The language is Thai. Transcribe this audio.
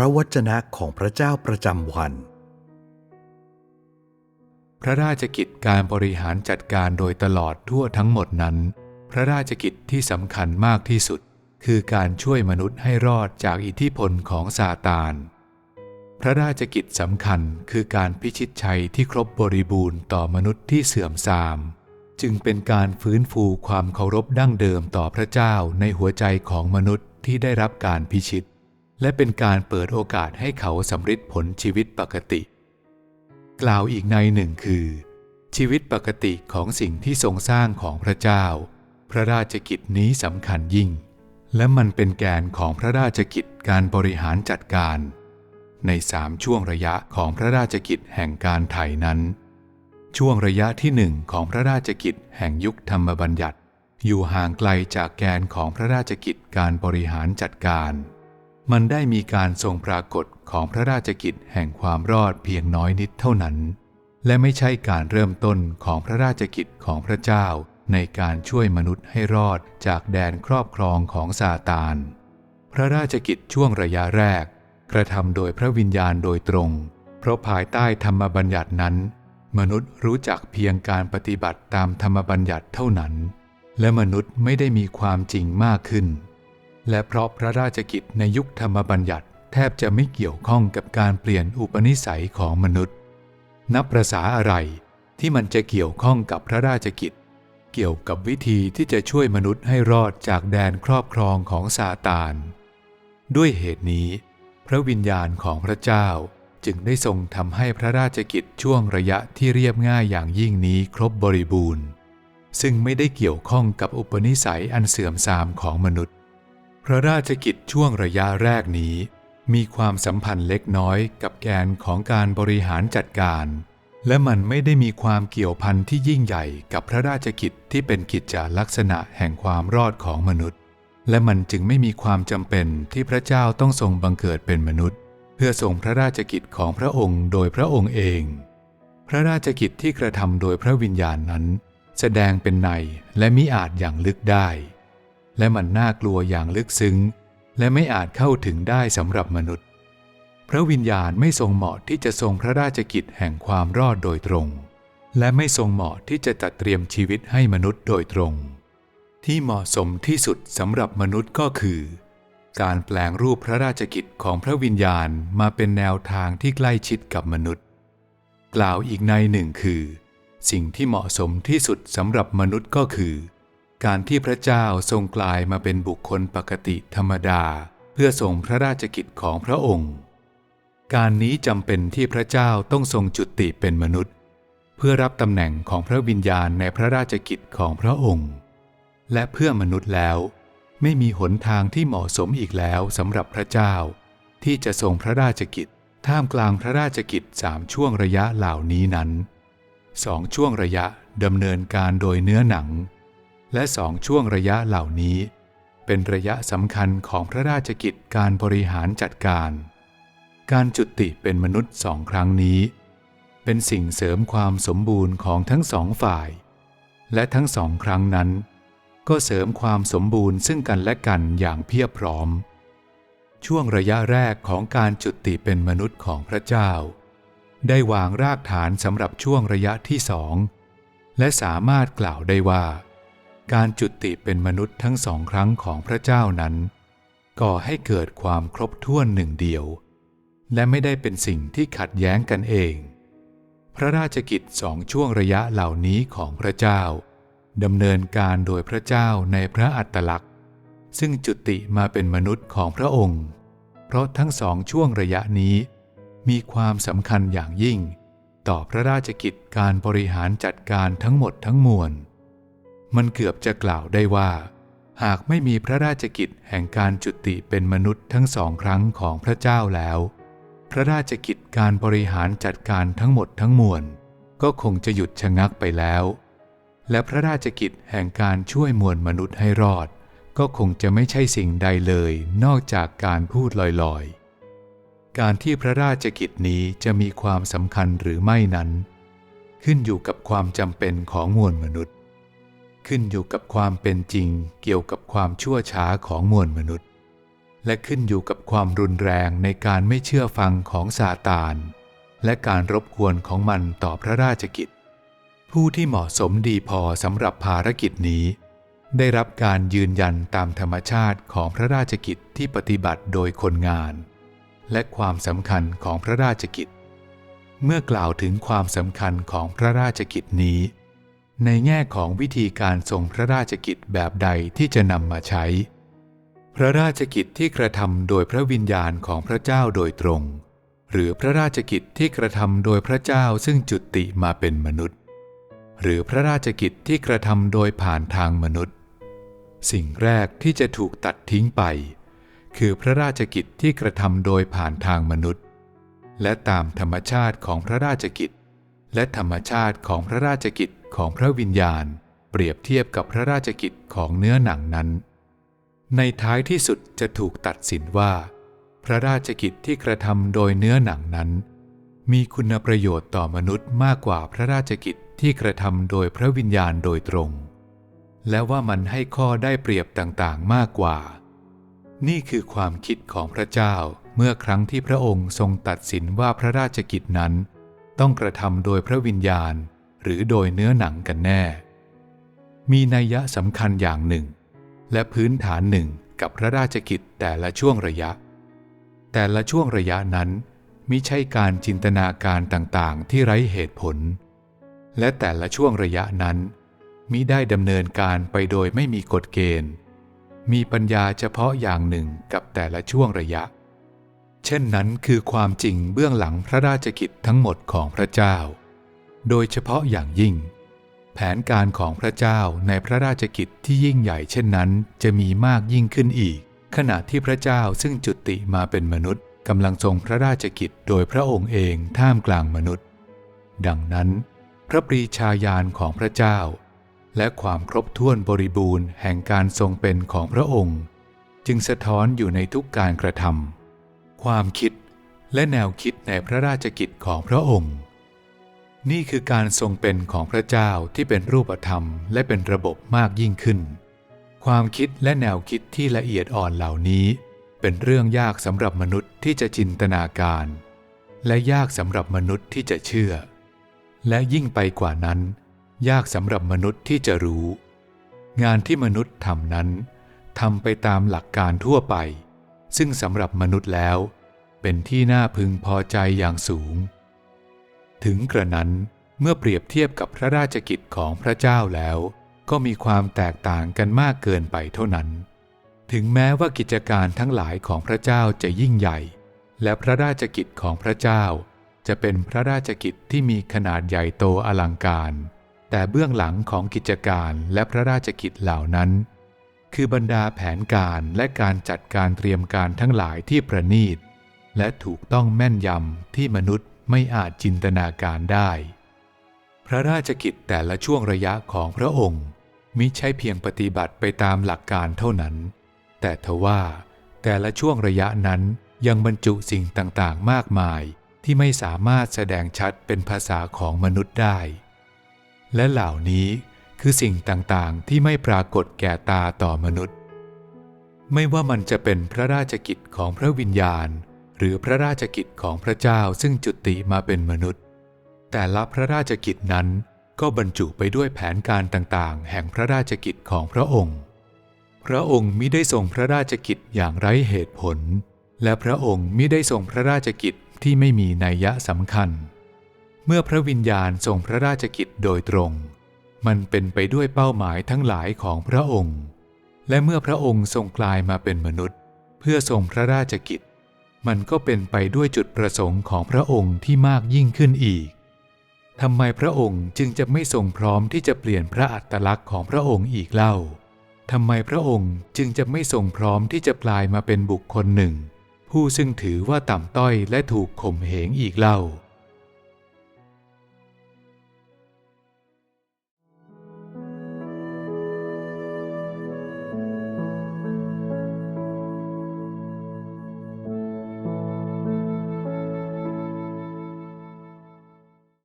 ระวจนะของพระเจ้าประจำวัน พระราชกิจการบริหารจัดการโดยตลอดทั่วทั้งหมดนั้น พระราชกิจที่สำคัญมากที่สุด คือการช่วยมนุษย์ให้รอดจากอิทธิพลของซาตาน พระราชกิจสำคัญคือการพิชิตชัยที่ครบบริบูรณ์ต่อมนุษย์ที่เสื่อมทราม จึงเป็นการฟื้นฟูความเคารพดั้งเดิมต่อพระเจ้าในหัวใจของมนุษย์ที่ได้รับการพิชิต และเป็นการเปิดโอกาสให้เขาสำฤทธิ์ผลชีวิตปกติ กล่าวอีกในหนึ่งคือ ชีวิตปกติของสิ่งที่ทรงสร้างของพระเจ้า พระราชกิจนี้สำคัญยิ่ง และมันเป็นแกนของพระราชกิจการบริหารจัดการ ในสามช่วงระยะของพระราชกิจแห่งการไถ่นั้น ช่วงระยะที่หนึ่งของพระราชกิจแห่งยุคธรรมบัญญัติ อยู่ห่างไกลจากแกนของพระราชกิจการบริหารจัดการ มันได้มีการทรงปรากฏของพระราชกิจแห่งความรอดเพียงน้อยนิดเท่านั้น และไม่ใช่การเริ่มต้นของพระราชกิจของพระเจ้าในการช่วยมนุษย์ให้รอดจากแดนครอบครองของซาตาน พระราชกิจช่วงระยะแรก กระทำโดยพระวิญญาณโดยตรง เพราะภายใต้ธรรมบัญญัตินั้น มนุษย์รู้จักเพียงการปฏิบัติตามธรรมบัญญัติเท่านั้น และมนุษย์ไม่ได้มีความจริงมากขึ้น และเพราะพระราชกิจในยุคธรรมบัญญัติ แทบจะไม่เกี่ยวข้องกับการเปลี่ยนอุปนิสัยของมนุษย์ นับประษาอะไรที่มันจะเกี่ยวข้องกับพระราชกิจ เกี่ยวกับวิธีที่จะช่วยมนุษย์ให้รอดจากแดนครอบครองของซาตาน ด้วยเหตุนี้ พระวิญญาณของพระเจ้าจึงได้ทรงทำให้พระราชกิจช่วงระยะที่เรียบง่ายอย่างยิ่งนี้ครบบริบูรณ์ ซึ่งไม่ได้เกี่ยวข้องกับอุปนิสัยอันเสื่อมทรามของมนุษย์ พระราชกิจช่วงระยะแรกนี้ มีความสัมพันธ์เล็กน้อยกับแกนของการบริหารจัดการ และมันไม่ได้มีความเกี่ยวพันที่ยิ่งใหญ่กับพระราชกิจที่เป็นกิจจาลักษณะแห่งความรอดของมนุษย์ และมันจึงไม่มีความจำเป็นที่พระเจ้าต้องทรงบังเกิดเป็นมนุษย์ เพื่อทรงพระราชกิจของพระองค์โดยพระองค์เอง พระราชกิจที่กระทำโดยพระวิญญาณนั้น แสดงเป็นในและมิอาจอย่างลึกได้ และมันน่ากลัวอย่างลึกซึ้ง และไม่อาจเข้าถึงได้สำหรับมนุษย์ พระวิญญาณไม่ทรงเหมาะที่จะทรงพระราชกิจแห่งความรอดโดยตรง และไม่ทรงเหมาะที่จะจัดเตรียมชีวิตให้มนุษย์โดยตรง ที่เหมาะสมที่สุดสำหรับมนุษย์ก็คือ การแปลงรูปพระราชกิจของพระวิญญาณมาเป็นแนวทางที่ใกล้ชิดกับมนุษย์ กล่าวอีกในหนึ่งคือ สิ่งที่เหมาะสมที่สุดสำหรับมนุษย์ก็คือ การที่พระเจ้าทรงกลายมาเป็นบุคคลปกติธรรมดา เพื่อทรงพระราชกิจของพระองค์ การนี้จำเป็นที่พระเจ้าต้องทรงจุติเป็นมนุษย์ เพื่อรับตำแหน่งของพระวิญญาณในพระราชกิจของพระองค์ และเพื่อมนุษย์แล้ว ไม่มีหนทางที่เหมาะสมอีกแล้วสำหรับพระเจ้า ที่จะทรงพระราชกิจท่ามกลางพระราชกิจสามช่วงระยะเหล่านี้นั้นสองช่วงระยะดำเนินการโดยเนื้อหนัง และสองช่วงระยะเหล่านี้ เป็นระยะสำคัญของพระราชกิจการบริหารจัดการ การจุติเป็นมนุษย์สองครั้งนี้ เป็นสิ่งเสริมความสมบูรณ์ของทั้งสองฝ่าย และทั้งสองครั้งนั้น ก็เสริมความสมบูรณ์ซึ่งกันและกันอย่างเพียบพร้อม ช่วงระยะแรกของการจุติเป็นมนุษย์ของพระเจ้า ได้วางรากฐานสำหรับช่วงระยะที่สองและสามารถกล่าวได้ว่า การจุติเป็นมนุษย์ทั้งสองครั้งของพระเจ้านั้น ก่อให้เกิดความครบถ้วนหนึ่งเดียว และไม่ได้เป็นสิ่งที่ขัดแย้งกันเอง พระราชกิจสองช่วงระยะเหล่านี้ของพระเจ้าดำเนินการโดยพระเจ้าในพระอัตลักษณ์ ซึ่งจุติมาเป็นมนุษย์ของพระองค์ เพราะทั้งสองช่วงระยะนี้ มีความสำคัญอย่างยิ่ง ต่อพระราชกิจการบริหารจัดการทั้งหมดทั้งมวล มันเกือบจะกล่าวได้ว่า หากไม่มีพระราชกิจแห่งการจุติเป็นมนุษย์ทั้งสองครั้งของพระเจ้าแล้ว พระราชกิจการบริหารจัดการทั้งหมดทั้งมวล ก็คงจะหยุดชะงักไปแล้ว และพระราชกิจแห่งการช่วยมวลมนุษย์ให้รอด ก็คงจะไม่ใช่สิ่งใดเลยนอกจากการพูดลอยๆการที่พระราชกิจนี้จะมีความสำคัญหรือไม่นั้น ขึ้นอยู่กับความจำเป็นของมวลมนุษย์ ขึ้นอยู่กับความเป็นจริงเกี่ยวกับความชั่วช้าของมวลมนุษย์ และขึ้นอยู่กับความรุนแรงในการไม่เชื่อฟังของซาตาน และการรบกวนของมันต่อพระราชกิจ ผู้ที่เหมาะสมดีพอสำหรับภารกิจนี้ ได้รับการยืนยันตามธรรมชาติของพระราชกิจที่ปฏิบัติโดยคนงาน และความสำคัญของพระราชกิจ เมื่อกล่าวถึงความสำคัญของพระราชกิจนี้ ในแง่ของวิธีการทรงพระราชกิจแบบใดที่จะนำมาใช้ พระราชกิจที่กระทำโดยพระวิญญาณของพระเจ้าโดยตรง หรือพระราชกิจที่กระทำโดยพระเจ้าซึ่งจุติมาเป็นมนุษย์ หรือพระราชกิจที่กระทำโดยผ่านทางมนุษย์ สิ่งแรกที่จะถูกตัดทิ้งไป คือพระราชกิจที่กระทำโดยผ่านทางมนุษย์ และตามธรรมชาติของพระราชกิจและธรรมชาติของพระราชกิจ ของพระวิญญาณเปรียบเทียบกับพระราชกิจของเนื้อหนังนั้น ในท้ายที่สุดจะถูกตัดสินว่า พระราชกิจที่กระทำโดยเนื้อหนังนั้น มีคุณประโยชน์ต่อมนุษย์มากกว่าพระราชกิจที่กระทำโดยพระวิญญาณโดยตรง และว่ามันให้ข้อได้เปรียบต่างๆ มากกว่า นี่คือความคิดของพระเจ้าเมื่อครั้งที่พระองค์ทรงตัดสินว่าพระราชกิจนั้น ต้องกระทำโดยพระวิญญาณ หรือโดยเนื้อหนังกันแน่ มีนัยยะสำคัญอย่างหนึ่ง และพื้นฐานหนึ่งกับพระราชกิจแต่ละช่วงระยะ แต่ละช่วงระยะนั้นมิใช่การจินตนาการต่างๆ ที่ไร้เหตุผล และแต่ละช่วงระยะนั้นมิได้ดำเนินการไปโดยไม่มีกฎเกณฑ์ มีปัญญาเฉพาะอย่างหนึ่งกับแต่ละช่วงระยะ เช่นนั้นคือความจริงเบื้องหลังพระราชกิจทั้งหมดของพระเจ้า โดยเฉพาะอย่างยิ่ง แผนการของพระเจ้าในพระราชกิจที่ยิ่งใหญ่เช่นนั้น จะมีมากยิ่งขึ้นอีก ขณะที่พระเจ้าซึ่งจุติมาเป็นมนุษย์กำลังทรงพระราชกิจโดยพระองค์เองท่ามกลางมนุษย์ ดังนั้น พระปรีชาญาณของพระเจ้า และความครบถ้วนบริบูรณ์แห่งการทรงเป็นของพระองค์ จึงสะท้อนอยู่ในทุกการกระทำความคิดและแนวคิดในพระราชกิจของพระองค์ นี่คือการทรงเป็นของพระเจ้าที่เป็นรูปธรรมและเป็นระบบมากยิ่งขึ้น ความคิดและแนวคิดที่ละเอียดอ่อนเหล่านี้ เป็นเรื่องยากสำหรับมนุษย์ที่จะจินตนาการ และยากสำหรับมนุษย์ที่จะเชื่อ และยิ่งไปกว่านั้น ยากสำหรับมนุษย์ที่จะรู้ งานที่มนุษย์ทำนั้นทำไปตามหลักการทั่วไป ซึ่งสำหรับมนุษย์แล้ว เป็นที่น่าพึงพอใจอย่างสูง ถึงกระนั้นเมื่อเปรียบเทียบกับพระราชกิจของพระเจ้าแล้ว ก็มีความแตกต่างกันมากเกินไปเท่านั้น ถึงแม้ว่ากิจการทั้งหลายของพระเจ้าจะยิ่งใหญ่ และพระราชกิจของพระเจ้า จะเป็นพระราชกิจที่มีขนาดใหญ่โตอลังการ แต่เบื้องหลังของกิจการและพระราชกิจเหล่านั้น คือบรรดาแผนการและการจัดการเตรียมการทั้งหลายที่ประณีตและถูกต้องแม่นยำที่มนุษย์ ไม่อาจจินตนาการได้ พระราชกิจแต่ละช่วงระยะของพระองค์ มิใช่เพียงปฏิบัติไปตามหลักการเท่านั้น แต่ทว่าแต่ละช่วงระยะนั้นยังบรรจุสิ่งต่างๆ มากมายที่ไม่สามารถแสดงชัดเป็นภาษาของมนุษย์ได้ และเหล่านี้คือสิ่งต่างๆ ที่ไม่ปรากฏแก่ตาต่อมนุษย์ ไม่ว่ามันจะเป็นพระราชกิจของพระวิญญาณ หรือพระราชกิจของพระเจ้าซึ่งจุติมาเป็นมนุษย์ แต่ละพระราชกิจนั้นก็บรรจุไปด้วยแผนการต่างๆ แห่งพระราชกิจของพระองค์ พระองค์มิได้ทรงพระราชกิจอย่างไร้เหตุผล และพระองค์มิได้ทรงพระราชกิจที่ไม่มีนัยยะสำคัญ เมื่อพระวิญญาณทรงพระราชกิจโดยตรง มันเป็นไปด้วยเป้าหมายทั้งหลายของพระองค์ และเมื่อพระองค์ทรงกลายมาเป็นมนุษย์ เพื่อทรงพระราชกิจ มันก็เป็นไปด้วยจุดประสงค์ของพระองค์ที่มากยิ่งขึ้นอีกทำไมพระองค์จึงจะไม่ทรงพร้อมที่จะเปลี่ยนพระอัตลักษณ์ของพระองค์อีกเล่าทำไมพระองค์จึงจะไม่ทรงพร้อมที่จะกลายมาเป็นบุคคลหนึ่ง ผู้ซึ่งถือว่าต่ำต้อยและถูกข่มเหงอีกเล่า